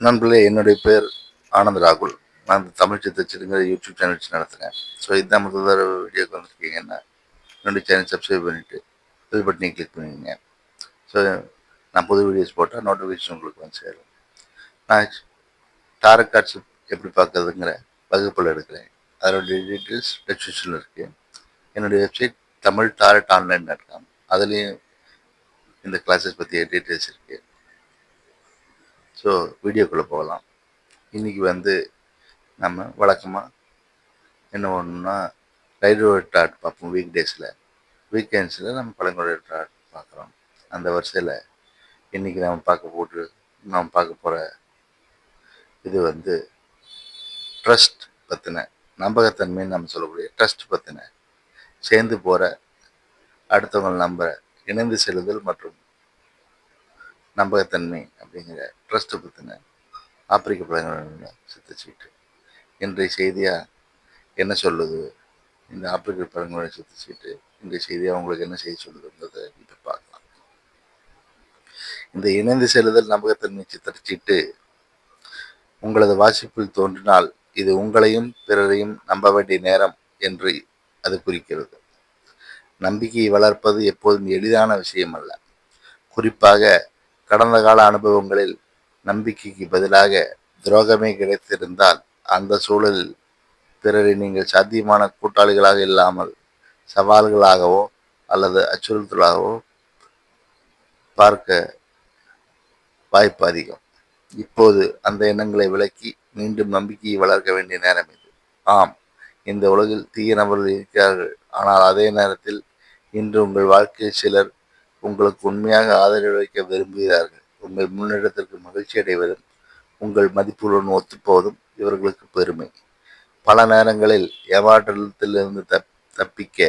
நண்பர்களே என்னுடைய பேர் ஆனந்த் ராகுல். நான் தமிழ் சித்தச்சிருங்கிற யூடியூப் சேனல் வச்சு நடத்துகிறேன் ஸோ இதுதான் முதல் தடவை வீடியோக்கு வந்துருக்கீங்கன்னா என்னுடைய சேனல் சப்ஸ்கிரைப் பண்ணிவிட்டு பில் பட்டனை கிளிக் பண்ணிக்கோங்க. ஸோ நான் புது வீடியோஸ் போட்டால் நோட்டிஃபிகேஷன் உங்களுக்கு வந்து சேரும். நான் டாரக் கார்ட்ஸ் எப்படி பார்க்கறதுங்கிற வகுப்பில் எடுக்கிறேன். அதனுடைய டீட்டெயில்ஸ் டெஸ்கிரிப்ஷனில் இருக்குது என்னுடைய website Tamil tarot online dot com அதுலேயும் இந்த கிளாஸஸ் பற்றிய டீட்டெயில்ஸ் இருக்குது ஸோ வீடியோக்குள்ளே போகலாம். இன்றைக்கி வந்து நம்ம வழக்கமாக என்ன பண்ணணும்னா ரயில்வே டாட் பார்ப்போம் வீக் டேஸில் வீக்கெண்ட்ஸில் நம்ம பழங்குடைய டாட் பார்க்குறோம். அந்த வரிசையில் இன்றைக்கி நம்ம பார்க்க போட்டு நாம் பார்க்க போகிற இது வந்து ட்ரஸ்ட் பற்றின நம்பகத்தன்மைன்னு நம்ம சொல்லக்கூடிய ட்ரஸ்ட் பற்றின சேர்ந்து போகிற அடுத்தவங்க நம்புகிற இணைந்து செல்லுதல் மற்றும் நம்பகத்தன்மை அப்படிங்கிற ட்ரஸ்ட்டை பற்றின ஆப்பிரிக்க பழங்குடியின சித்தச்சீட்டு இன்றைய செய்தியாக என்ன சொல்லுது? இந்த ஆப்பிரிக்க பழங்குடியின சித்தச்சீட்டு இன்றைய செய்தியாக உங்களுக்கு என்ன செய்ய சொல்லுதுன்றதை இப்போ பார்க்கலாம். இந்த இணைந்து செல்லுதல் நம்பகத்தன்மை சித்தச்சீட்டு உங்களது வாசிப்பில் தோன்றினால் இது உங்களையும் பிறரையும் நம்ப வேண்டிய நேரம் என்று அது குறிக்கிறது. நம்பிக்கையை வளர்ப்பது எப்போதும் எளிதான விஷயம் அல்ல குறிப்பாக கடந்த கால அனுபவங்களில் நம்பிக்கைக்கு பதிலாக துரோகமே கிடைத்திருந்தால் அந்த சூழலில் பிறரை நீங்கள் சாத்தியமான கூட்டாளிகளாக இல்லாமல் சவால்களாகவோ அல்லது அச்சுறுத்தலாகவோ பார்க்க வாய்ப்பு அதிகம். இப்போது அந்த எண்ணங்களை விலக்கி மீண்டும் நம்பிக்கையை வளர்க்க வேண்டிய நேரம் இது. ஆம் இந்த உலகில் தீய நபர்கள் இருக்கிறார்கள். ஆனால் அதே நேரத்தில் இன்று உங்கள் வாழ்க்கையில் சிலர் உங்களுக்கு உண்மையாக ஆதரவளிக்க விரும்புகிறார்கள். உங்கள் முன்னேற்றத்திற்கு மகிழ்ச்சி அடைவதும் உங்கள் மதிப்புடன் ஒத்துப்போவதும் இவர்களுக்கு பெருமை. பல நேரங்களில் ஏமாற்றத்திலிருந்து தப் தப்பிக்க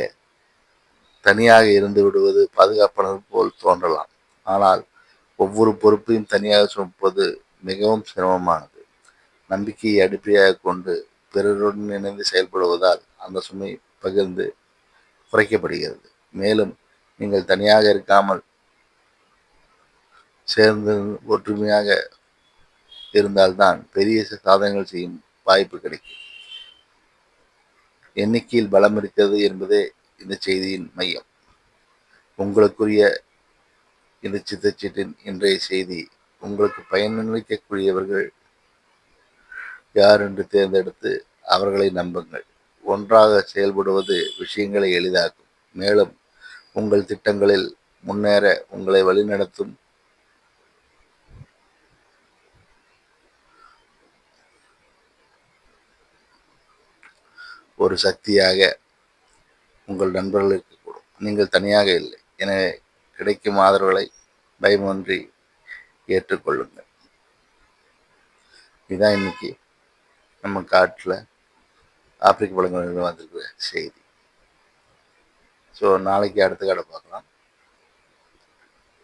தனியாக இருந்து விடுவது பாதுகாப்பானது போல் தோன்றலாம். ஆனால் ஒவ்வொரு பொறுப்பையும் தனியாக சுமப்பது மிகவும் சிரமமானது. நம்பிக்கையை அடிப்படையாக கொண்டு பிறருடன் இணைந்து செயல்படுவதால் அந்த சுமை பகிர்ந்து குறைக்கப்படுகிறது. மேலும் நீங்கள் தனியாக இருக்காமல் சேர்ந்து ஒற்றுமையாக இருந்தால்தான் பெரிய சாதனைகள் செய்யும் வாய்ப்பு கிடைக்கும். எண்ணிக்கையில் பலம் இருக்கிறது என்பதே இந்த செய்தியின் மையம். உங்களுக்குரிய இந்த சித்தச்சீட்டின் இன்றைய செய்தி உங்களுக்கு பயனளிக்கக்கூடியவர்கள் யார் என்று தேர்ந்தெடுத்து அவர்களை நம்புங்கள். ஒன்றாக செயல்படுவது விஷயங்களை எளிதாக்கும். மேலும் உங்கள் திட்டங்களில் முன்னேற உங்களை வழிநடத்தும். ஒரு சக்தியாக உங்கள் நண்பர்களுக்கு கூடும். நீங்கள் தனியாக இல்லை. எனவே கிடைக்கும் ஆதரவுகளை பயமின்றி ஏற்றுக்கொள்ளுங்கள். இதுதான் இன்னைக்கு நம்ம காட்டில் ஆப்பிரிக்க பழங்குடியினர் வந்திருக்கிற செய்தி. ஸோ நாளைக்கு அடுத்த கடை பார்க்கலாம்.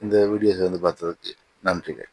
இந்த வீடியோஸ் வந்து பார்த்ததுக்கு நன்றிகள்.